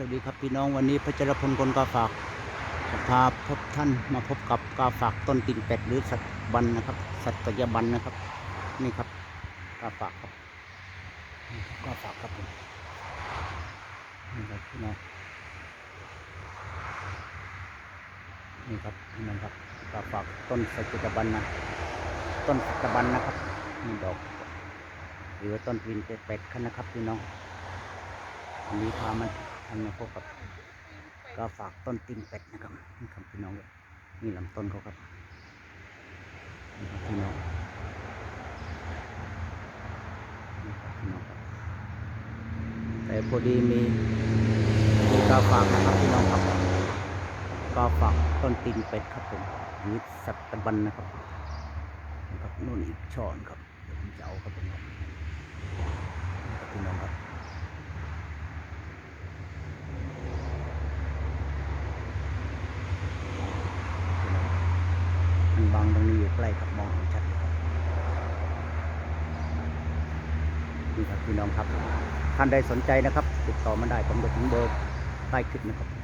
สวัสดีครับพี่น้องวันนี้พระเจรพลคนกาฝากจะพาพบท่านมาพบกับกาฝากต้นตินเป็ดหรือสัตว์บันนะครับ สัตว์กยบันนะครับ นี่ครับกาฝากครับกาฝากครับนี่ครับพี่น้องนี่ครับพี่น้องครับกาฝากต้นสัตยบันนะต้นสัตว์บันนะครับนี่ดอกหรือว่าต้นตินเป็ดกันนะครับพี่น้องวันนี้พามา ทำมาพบกับก็ฝากต้นตีนเป็ดนะครับนี่ครับพี่น้องเลยนี่ลำต้นเขาครับนี่ครับพี่น้องนี่ครับพี่น้องครับแต่พอดีมีมีกาฝากนะครับพี่น้องครับกาฝากต้นตีนเป็ดครับผมหรือสัตบันนะครับนะครับนู่นอีกช่อนครับเดี๋ยวผมจะเอาครับผมครับนี่ครับพี่น้องครับ บางตรงนี้อยู่ใกล้ครับมองเห็นชัดเลยครับนี่ครับพี่น้องครับ ท่านใดสนใจนะครับ ติดต่อมาได้ผมจะถึงเบอร์ใต้คลิปนะครับ